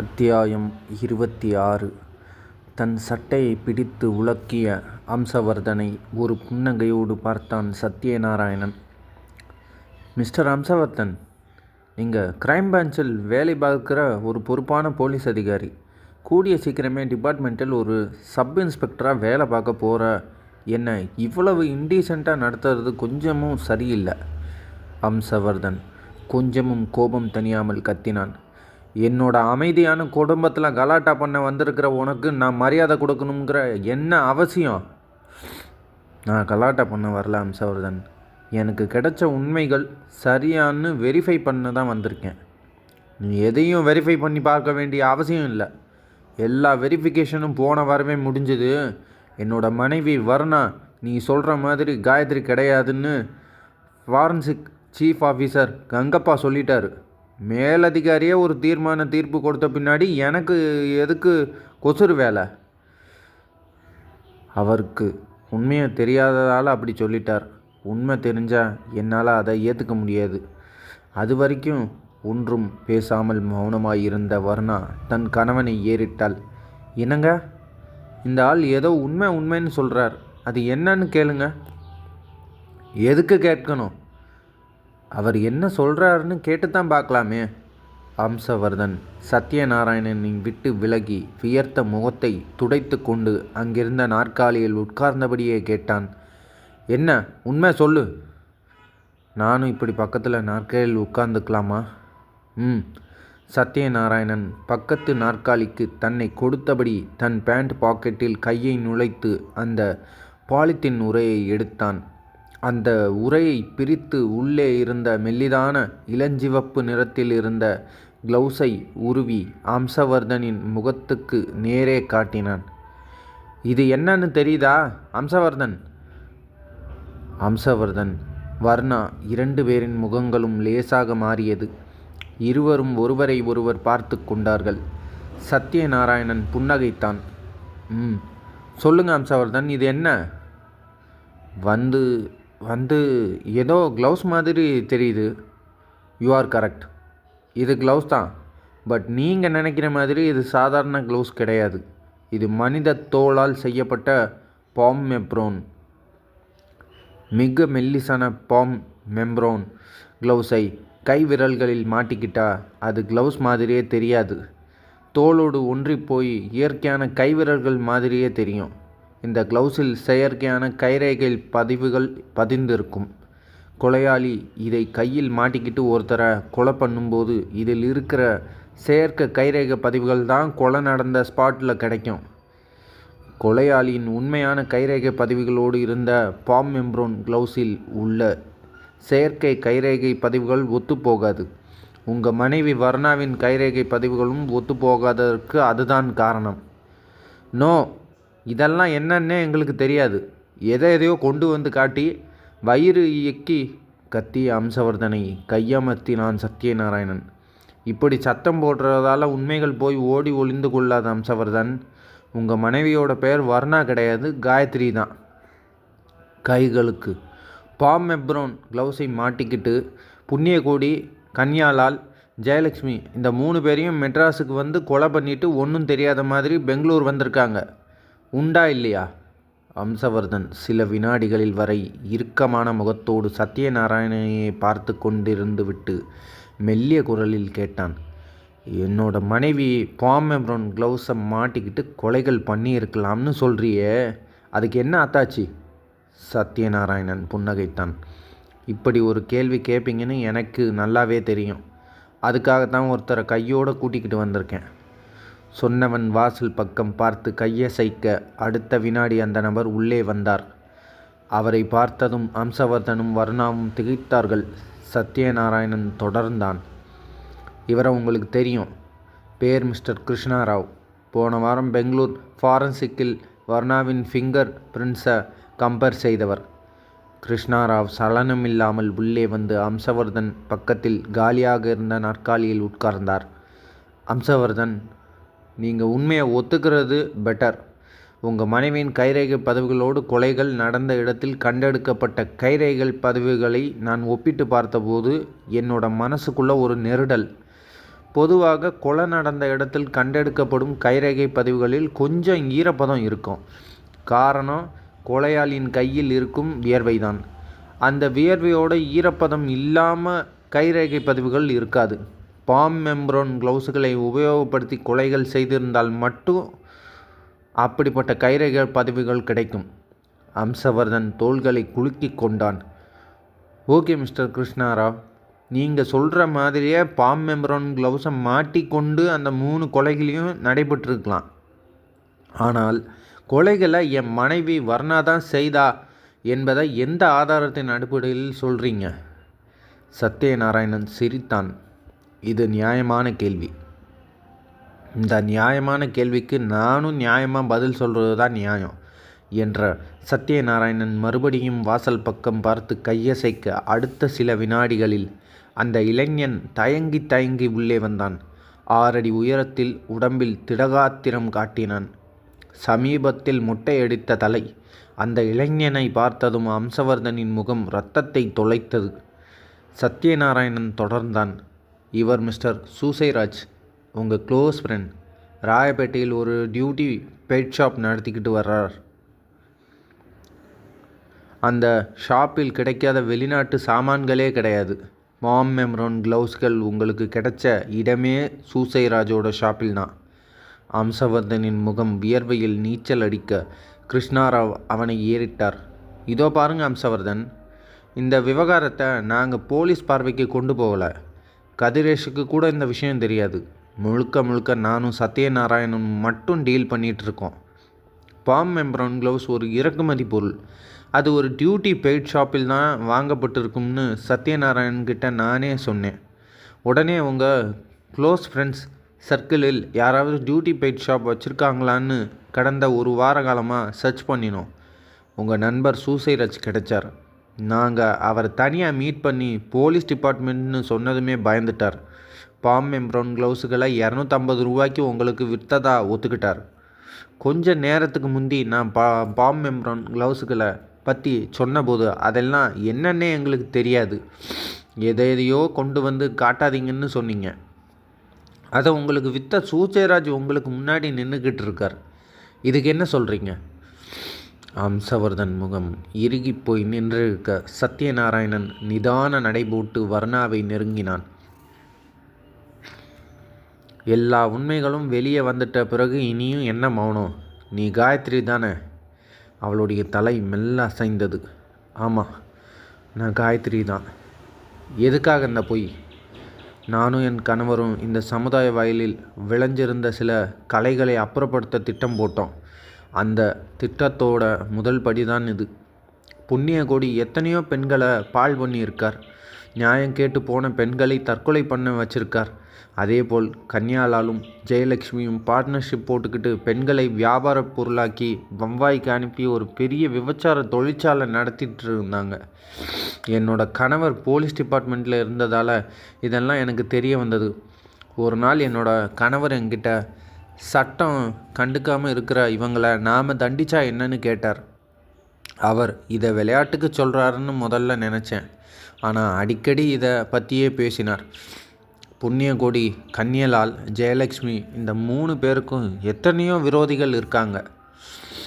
அத்தியாயம் இருபத்தி ஆறு தன் சட்டையை பிடித்து உலக்கிய அம்சவர்தனை ஒரு புன்னகையோடு பார்த்தான் சத்யநாராயணன். மிஸ்டர் அம்சவர்தன், நீங்கள் கிரைம் பிரான்ச்சில் வேலை பார்க்கிற ஒரு பொறுப்பான போலீஸ் அதிகாரி. கூடிய சீக்கிரமே டிபார்ட்மெண்ட்டில் ஒரு சப் இன்ஸ்பெக்டராக வேலை பார்க்க போகிற என்னை இவ்வளவு இன்டீசெண்டாக நடத்துறது கொஞ்சமும் சரியில்லை அம்சவர்தன் கொஞ்சமும் கோபம் தனியாமல் கத்தினான். என்னோட அமைதியான குடும்பத்தில் கலாட்டா பண்ண வந்திருக்கிற உனக்கு நான் மரியாதை கொடுக்கணுங்கிற என்ன அவசியம்? நான் கலாட்டா பண்ண வரல அம்சவர்தன். எனக்கு கிடைச்ச உண்மைகள் சரியான்னு வெரிஃபை பண்ண தான் வந்திருக்கேன். நீ எதையும் வெரிஃபை பண்ணி பார்க்க வேண்டிய அவசியம் இல்லை. எல்லா வெரிஃபிகேஷனும் போன வாரமே முடிஞ்சுது. என்னோட மனைவி வர்ணா நீ சொல்கிற மாதிரி காயத்ரி கிடையாதுன்னு ஃபாரன்சிக் சீஃப் ஆஃபீஸர் கங்கப்பா சொல்லிட்டாரு. மேலதிகாரியே ஒரு தீர்மான தீர்ப்பு கொடுத்த பின்னாடி எனக்கு எதுக்கு கொசுறு வேலை? அவருக்கு உண்மையை தெரியாததால் அப்படி சொல்லிட்டார். உண்மை தெரிஞ்சால் என்னால் அதை ஏற்றுக்க முடியாது. அது வரைக்கும் ஒன்றும் பேசாமல் மௌனமாக இருந்த வர்ணா தன் கணவனை ஏறிட்டாள். என்னங்க இந்த ஆள் ஏதோ உண்மை உண்மைன்னு சொல்கிறார் அது என்னன்னு கேளுங்க. எதுக்கு கேட்கணும்? அவர் என்ன சொல்கிறாருன்னு கேட்டுத்தான் பார்க்கலாமே. அம்சவர்தன் சத்யநாராயணனை விட்டு விலகி வியர்த்த முகத்தை துடைத்து கொண்டு அங்கிருந்த நாற்காலியில் உட்கார்ந்தபடியே கேட்டான். என்ன உண்மை சொல்லு. நானும் இப்படி பக்கத்தில் நாற்காலியில் உட்கார்ந்துக்கலாமா? ம். சத்யநாராயணன் பக்கத்து நாற்காலிக்கு தன்னை கொடுத்தபடி தன் பேண்ட் பாக்கெட்டில் கையை நுழைத்து அந்த பாலித்தீன் உரையை எடுத்தான். அந்த உறையை பிரித்து உள்ளே இருந்த மெல்லிதான இளஞ்சிவப்பு நிறத்தில் இருந்த கிளவுஸை உருவி அம்சவர்தனின் முகத்துக்கு நேரே காட்டினான். இது என்னன்னு தெரியுதா அம்சவர்தன்? அம்சவர்தன் வர்ணா இரண்டு பேரின் முகங்களும் லேசாக மாறியது. இருவரும் ஒருவரை ஒருவர் பார்த்து கொண்டார்கள். சத்யநாராயணன் புன்னகைத்தான். ம். சொல்லுங்க அம்சவர்தன் இது என்ன? வந்து வந்து ஏதோ க்ளவுஸ் மாதிரி தெரியுது. You are correct. இது க்ளவுஸ் தான். பட் நீங்கள் நினைக்கிற மாதிரி இது சாதாரண க்ளவுஸ் கிடையாது. இது மனித தோலால் செய்யப்பட்ட பாம் மெப்ரோன். மிக மெல்லிசான பாம் மெம்ப்ரோன் க்ளவுஸை கை விரல்களில் மாட்டிக்கிட்டா அது க்ளவுஸ் மாதிரியே தெரியாது. தோலோடு ஒன்றி போய் இயற்கையான கைவிரல்கள் மாதிரியே தெரியும். இந்த கிளவுஸில் செயற்கையான கைரேகை பதிவுகள் பதிந்திருக்கும். கொலையாளி இதை கையில் மாட்டிக்கிட்டு ஒருத்தரை கொலை பண்ணும்போது இதில் இருக்கிற செயற்கை கைரேகை பதிவுகள் தான் கொலை நடந்த ஸ்பாட்டில் கிடைக்கும். கொலையாளியின் உண்மையான கைரேகை பதிவுகளோடு இருந்த பாம் மெம்ப்ரோன் கிளவுஸில் உள்ள செயற்கை கைரேகை பதிவுகள் ஒத்துப்போகாது. உங்கள் மனைவி வர்ணாவின் கைரேகை பதிவுகளும் ஒத்துப்போகாததற்கு அதுதான் காரணம். நோ இதெல்லாம் என்னன்னே எங்களுக்கு தெரியாது. எதை எதையோ கொண்டு வந்து காட்டி வயிறு இயக்கி கத்திய அம்சவர்தனை கையமர்த்தினான் சத்யநாராயணன். இப்படி சத்தம் போடுறதால உண்மைகள் போய் ஓடி ஒளிந்து கொள்ளாத அம்சவர்தன். உங்கள் மனைவியோட பெயர் வர்ணா கிடையாது காயத்ரி தான். கைகளுக்கு பாம் மெப்ரோன் க்ளவுஸை மாட்டிக்கிட்டு புண்ணியகோடி, கன்யாலால், ஜெயலக்ஷ்மி இந்த மூணு பேரையும் மெட்ராஸுக்கு வந்து கொலை பண்ணிட்டு ஒன்றும் தெரியாத மாதிரி பெங்களூர் வந்திருக்காங்க. உண்டா இல்லையா? அம்சவர்தன் சில வினாடிகளில் வரை இறுக்கமான முகத்தோடு சத்யநாராயணனையே பார்த்து கொண்டிருந்துவிட்டு மெல்லிய குரலில் கேட்டான். என்னோட மனைவி பாமெப்ரோன் க்ளவுஸை மாட்டிக்கிட்டு கொலைகள் பண்ணியிருக்கலாம்னு சொல்கிறியே அதுக்கு என்ன அத்தாச்சி? சத்யநாராயணன் புன்னகைத்தான். இப்படி ஒரு கேள்வி கேட்பீங்கன்னு எனக்கு நல்லாவே தெரியும். அதுக்காகத்தான் ஒருத்தரை கையோடு கூட்டிக்கிட்டு வந்திருக்கேன். சொன்னவன் வாசல் பக்கம் பார்த்து கையசைக்க அடுத்த வினாடி அந்த நபர் உள்ளே வந்தார். அவரை பார்த்ததும் அம்சவர்தனும் வர்ணாவும் திகைத்தார்கள். சத்யநாராயணன் தொடர்ந்தான். இவரை உங்களுக்கு தெரியும். பேர் மிஸ்டர் கிருஷ்ணராவ். போன வாரம் பெங்களூர் ஃபாரன்சிக்கில் வர்ணாவின் ஃபிங்கர் பிரிண்ட்ஸை கம்பேர் செய்தவர். கிருஷ்ணராவ் சலனமில்லாமல் உள்ளே வந்து அம்சவர்தன் பக்கத்தில் காலியாக இருந்த நாற்காலியில் உட்கார்ந்தார். அம்சவர்தன் நீங்கள் உண்மையை ஒத்துக்கிறது பெட்டர். உங்கள் மனைவியின் கைரேகை பதிவுகளோடு கொலைகள் நடந்த இடத்தில் கண்டெடுக்கப்பட்ட கைரேகை பதிவுகளை நான் ஒப்பிட்டு பார்த்தபோது என்னோட மனசுக்குள்ள ஒரு நெருடல். பொதுவாக கொலை நடந்த இடத்தில் கண்டெடுக்கப்படும் கைரேகை பதிவுகளில் கொஞ்சம் ஈரப்பதம் இருக்கும் காரணம் கொலையாளியின் கையில் இருக்கும் வியர்வைதான் அந்த வியர்வையோட ஈரப்பதம் இல்லாமல் கைரேகை பதிவுகள் இருக்காது பாம் மெம்ப்ரோன் க்ளவுஸுகளை உபயோகப்படுத்தி கொலைகள் செய்திருந்தால் மட்டும் அப்படிப்பட்ட கைரேகை பதிவுகள் கிடைக்கும். அம்சவர்தன் தோள்களை குலுக்கி கொண்டான். Okay mister Krishnarao. நீங்கள் சொல்கிற மாதிரியே பாம் மெம்பரோன் க்ளவுஸை மாட்டிக்கொண்டு அந்த மூணு கொலைகளையும் நடைபெற்றிருக்கலாம். ஆனால் கொலைகளை என் மனைவி வர்ணா தான் செய்தா என்பதை எந்த ஆதாரத்தின் அடிப்படையில் சொல்கிறீங்க சத்யநாராயணன் சிரித்தான். இது நியாயமான கேள்வி. இந்த நியாயமான கேள்விக்கு நானும் நியாயமாக பதில் சொல்கிறது தான் நியாயம் என்ற சத்யநாராயணன் மறுபடியும் வாசல் பக்கம் பார்த்து கையசைக்க அடுத்த சில வினாடிகளில் அந்த இளைஞன் தயங்கி தயங்கி உள்ளே வந்தான். ஆறடி உயரத்தில் உடம்பில் திடகாத்திரம் காட்டினான். சமீபத்தில் முட்டையடித்த தலை அந்த இளைஞனை பார்த்ததும் அம்சவர்தனின் முகம் இரத்தத்தை தொலைத்தது. சத்யநாராயணன் தொடர்ந்தான். இவர் மிஸ்டர் சூசைராஜ் உங்கள் க்ளோஸ் ஃப்ரெண்ட் ராயப்பேட்டையில் ஒரு டியூட்டி பெட் ஷாப் நடத்திக்கிட்டு வர்றார். அந்த ஷாப்பில் கிடைக்காத வெளிநாட்டு சாமான்களே கிடையாது. மாம் மெம்ரோன் க்ளவுஸ்கள் உங்களுக்கு கிடைச்ச இடமே சூசைராஜோட ஷாப்பில் தான். அம்சவர்தனின் முகம் வியர்வையில் நீச்சல் அடிக்க கிருஷ்ணாராவ் அவனை ஏறிட்டார். இதோ பாருங்க அம்சவர்தன் இந்த விவகாரத்தை நாங்கள் போலீஸ் பார்வைக்கு கொண்டு போகலை. கதிரேஷுக்கு கூட இந்த விஷயம் தெரியாது. முழுக்க முழுக்க நானும் சத்யநாராயணன் மட்டும் டீல் பண்ணிகிட்ருக்கோம். பாம் மெம்பரான் க்ளவுஸ் ஒரு இறக்குமதி பொருள். அது ஒரு டியூட்டி பெய்ட் ஷாப்பில் தான் வாங்கப்பட்டிருக்கும்னு சத்யநாராயண்கிட்ட நானே சொன்னேன். உடனே உங்கள் க்ளோஸ் ஃப்ரெண்ட்ஸ் சர்க்கிளில் யாராவது டியூட்டி பெய்ட் ஷாப் வச்சுருக்காங்களான்னு கடந்த ஒரு வார காலமாக சர்ச் பண்ணினோம். உங்கள் நண்பர் சூசைராஜ் கிடைச்சார். நாங்கள் அவரை தனியாக மீட் பண்ணி போலீஸ் டிபார்ட்மெண்ட்னு சொன்னதுமே பயந்துட்டார். பாம் மெம்ப்ரௌன் க்ளவுஸுகளை இரநூத்தம்பது ரூபாய்க்கு உங்களுக்கு விற்றதா ஒத்துக்கிட்டார். கொஞ்ச நேரத்துக்கு முந்தி நான் பா பாம் மெம்ப்ரௌன் க்ளவுஸுகளை பற்றி சொன்னபோது அதெல்லாம் என்னன்னே எங்களுக்கு தெரியாது. எதை எதையோ கொண்டு வந்து காட்டாதீங்கன்னு சொன்னீங்க. அதை உங்களுக்கு விற்ற சூச்சயராஜ் உங்களுக்கு முன்னாடி நின்றுக்கிட்டு இருக்கார். இதுக்கு என்ன சொல்கிறீங்க அம்சவர்தன் முகம் இறுகி போய் நின்றிருக்க சத்யநாராயணன் நிதான நடைபோட்டு வர்ணாவை நெருங்கினான். எல்லா உண்மைகளும் வெளியே வந்துட்ட பிறகு இனியும் என்ன மௌனம்? நீ காயத்ரி தானே அவளுடைய தலை மெல்ல அசைந்தது. ஆமாம் நான் காயத்ரி தான். எதுக்காக இந்த பொய்? நானும் என் கணவரும் இந்த சமுதாய வயலில் விளைஞ்சிருந்த சில கலைகளை அப்புறப்படுத்த திட்டம் போட்டோம். அந்த திட்டத்தோட முதல் படி தான் இது. புண்ணிய எத்தனையோ பெண்களை பால் பண்ணியிருக்கார். நியாயம் கேட்டு போன பெண்களை தற்கொலை பண்ண வச்சிருக்கார். அதேபோல் கன்யாலாலும் ஜெயலக்ஷ்மியும் பார்ட்னர்ஷிப் போட்டுக்கிட்டு பெண்களை வியாபார பொருளாக்கி பம்பாய்க்கு அனுப்பி ஒரு பெரிய விபச்சார தொழிற்சாலை நடத்திட்டு இருந்தாங்க என்னோட கணவர் போலீஸ் டிபார்ட்மெண்ட்டில் இருந்ததால் இதெல்லாம் எனக்கு தெரிய வந்தது. ஒரு நாள் என்னோட கணவர் என்கிட்ட சட்டம் கண்டுக்காமல் இருக்கிற இவங்களை நாம் தண்டிச்சா என்னன்னு கேட்டார். அவர் இதை விளையாட்டுக்கு சொல்கிறாருன்னு முதல்ல நினச்சேன். ஆனால் அடிக்கடி இதை பற்றியே பேசினார். புண்ணியகோடி கன்னியலால் ஜெயலக்ஷ்மி இந்த மூணு பேருக்கும் எத்தனையோ விரோதிகள் இருக்காங்க.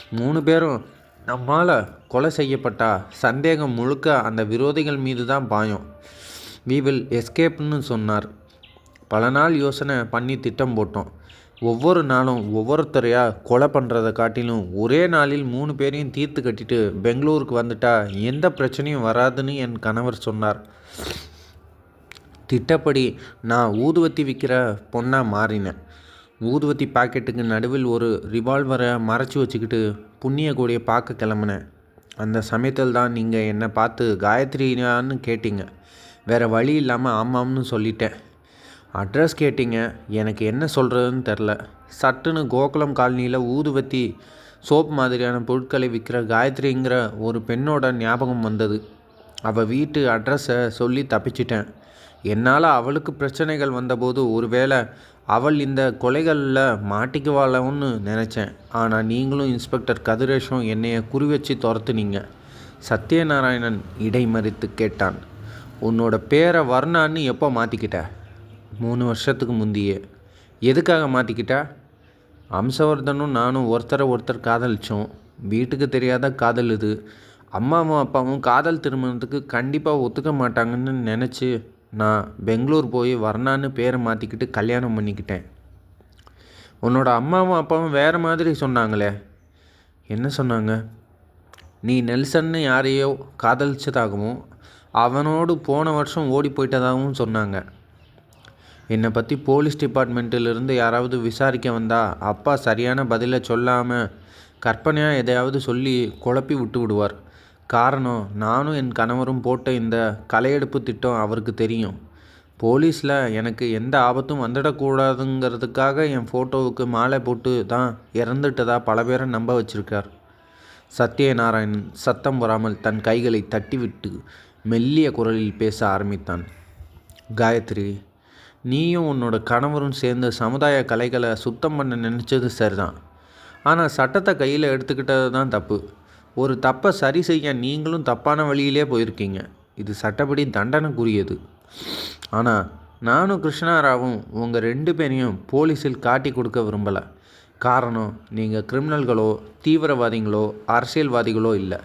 மூணு பேரும் நம்மால் கொலை செய்யப்பட்டா சந்தேகம் முழுக்க அந்த விரோதிகள் மீது தான் பாயும். வி வில் எஸ்கேப்னு சொன்னார். பல நாள் யோசனை பண்ணி திட்டம் போட்டோம். ஒவ்வொரு நாளும் ஒவ்வொருத்தரையாக கொலை பண்ணுறதை காட்டிலும் ஒரே நாளில் மூணு பேரையும் தீர்த்து கட்டிட்டு பெங்களூருக்கு வந்துட்டா எந்த பிரச்சனையும் வராதுன்னு என் கணவர் சொன்னார். திட்டப்படி நான் ஊதுவத்தி விற்கிற பொண்ணாக மாறினேன். ஊதுவத்தி பாக்கெட்டுக்கு நடுவில் ஒரு ரிவால்வரை மறைச்சி வச்சுக்கிட்டு புண்ணிய கூடிய பார்க்க கிளம்புனேன். அந்த சமயத்தில் தான் நீங்கள் என்னை பார்த்து காயத்ரியான்னு கேட்டீங்க. வேறு வழி இல்லாமல் ஆமாம்னு சொல்லிட்டேன். அட்ரஸ் கேட்டீங்க எனக்கு என்ன சொல்கிறதுன்னு தெரில. சட்டுன்னு கோகுலம் காலனியில் ஊதுவத்தி சோப் மாதிரியான பொருட்களை விற்கிற காயத்ரிங்கிற ஒரு பெண்ணோட ஞாபகம் வந்தது. அவள் வீட்டு அட்ரஸை சொல்லி தப்பிச்சிட்டேன். என்னால் அவளுக்கு பிரச்சனைகள் வந்தபோது ஒருவேளை அவள் இந்த கொலைகளில் மாட்டிக்குவாளவுன்னு நினச்சேன். ஆனால் நீங்களும் இன்ஸ்பெக்டர் கதிரேஷும் என்னைய குறி வச்சு துரத்துனீங்க. சத்யநாராயணன் இடைமறித்து கேட்டான். உன்னோட பேரை வர்ணான்னு எப்போ மாற்றிக்கிட்ட மூணு வருஷத்துக்கு முந்தையே. எதுக்காக மாற்றிக்கிட்டா அம்சவர்தனும் நானும் ஒருத்தரை ஒருத்தர் காதலித்தோம் வீட்டுக்கு தெரியாத காதல் இது. அம்மாவும் அப்பாவும் காதல் திருமணத்துக்கு கண்டிப்பாக ஒத்துக்க மாட்டாங்கன்னு நினச்சி நான் பெங்களூர் போய் வர்ணான்னு பேரை மாற்றிக்கிட்டு கல்யாணம் பண்ணிக்கிட்டேன். உன்னோட அம்மாவும் அப்பாவும் வேறு மாதிரி சொன்னாங்களே. என்ன சொன்னாங்க? நீ நெல்சன்னு யாரையோ காதலிச்சதாகவும் அவனோடு போன வருஷம் ஓடி போயிட்டதாகவும் சொன்னாங்க. என்னை பற்றி போலீஸ் டிபார்ட்மெண்ட்டிலிருந்து யாராவது விசாரிக்க வந்தா அப்பா சரியான பதிலை சொல்லாமல் கற்பனையாக எதையாவது சொல்லி குழப்பி விட்டு விடுவார். காரணம் நானும் என் கணவரும் போட்ட இந்த களையெடுப்பு திட்டம் அவருக்கு தெரியும். போலீஸில் எனக்கு எந்த ஆபத்தும் வந்துடக்கூடாதுங்கிறதுக்காக என் ஃபோட்டோவுக்கு மாலை போட்டு தான் இறந்துட்டதா பல பேரை நம்ப வச்சிருக்கார். சத்யநாராயணன் சத்தம் வராமல் தன் கைகளை தட்டிவிட்டு மெல்லிய குரலில் பேச ஆரம்பித்தான். காயத்ரி நீயும் உன்னோட கணவரும் சேர்ந்து சமுதாய கலைகளை சுத்தம் பண்ண நினச்சது சரிதான். ஆனால் சட்டத்தை கையில் எடுத்துக்கிட்டது தான் தப்பு. ஒரு தப்பை சரி செய்ய நீங்களும் தப்பான வழியிலே போயிருக்கீங்க. இது சட்டப்படி தண்டனைக்குரியது. ஆனால் நானும் கிருஷ்ணாராவும் உங்கள் ரெண்டு பேரையும் போலீஸில் காட்டி கொடுக்க விரும்பலை. காரணம் நீங்கள் கிரிமினல்களோ தீவிரவாதிகளோ அரசியல்வாதிகளோ இல்லை.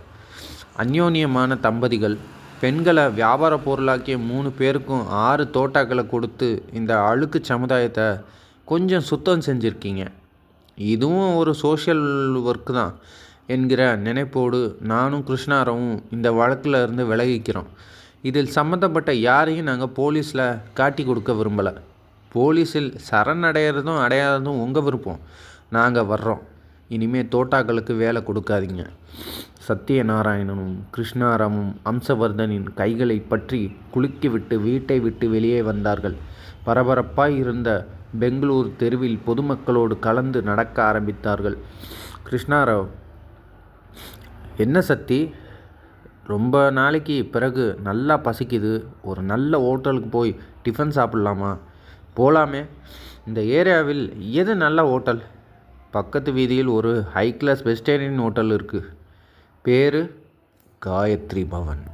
அந்யோன்யமான தம்பதிகள் பெண்களை வியாபார பொருளாக்கிய மூணு பேருக்கும் ஆறு தோட்டாக்களை கொடுத்து இந்த அழுக்கு சமுதாயத்தை கொஞ்சம் சுத்தம் செஞ்சுருக்கீங்க. இதுவும் ஒரு சோஷியல் ஒர்க்கு தான் என்கிற நினைப்போடு நானும் கிருஷ்ணாரவும் இந்த வழக்கில் இருந்து விலகிக்கிறோம். இதில் சம்மந்தப்பட்ட யாரையும் நாங்கள் போலீஸில் காட்டி கொடுக்க விரும்பலை. போலீஸில் சரணடைகிறதும் அடையாததும் உங்கள் விருப்பம். நாங்கள் வர்றோம். இனிமேல் தோட்டாக்களுக்கு வேலை கொடுக்காதீங்க. சத்யநாராயணனும் கிருஷ்ணாராமும் அம்சவர்தனின் கைகளை பற்றி குலுக்கிவிட்டு வீட்டை விட்டு வெளியே வந்தார்கள். பரபரப்பாய் இருந்த பெங்களூர் தெருவில் பொதுமக்களோடு கலந்து நடக்க ஆரம்பித்தார்கள். கிருஷ்ணாராவ் என்ன சக்தி ரொம்ப நாளைக்கு பிறகு நல்லா பசிக்குது. ஒரு நல்ல ஹோட்டலுக்கு போய் டிஃபன் சாப்பிட்லாமா? போகலாமே இந்த ஏரியாவில் எது நல்ல ஹோட்டல்? பக்கத்து வீதியில் ஒரு ஹை கிளாஸ் வெஜிடேரியன் ஹோட்டல் இருக்குது பேர் காயத்ரி பவன்.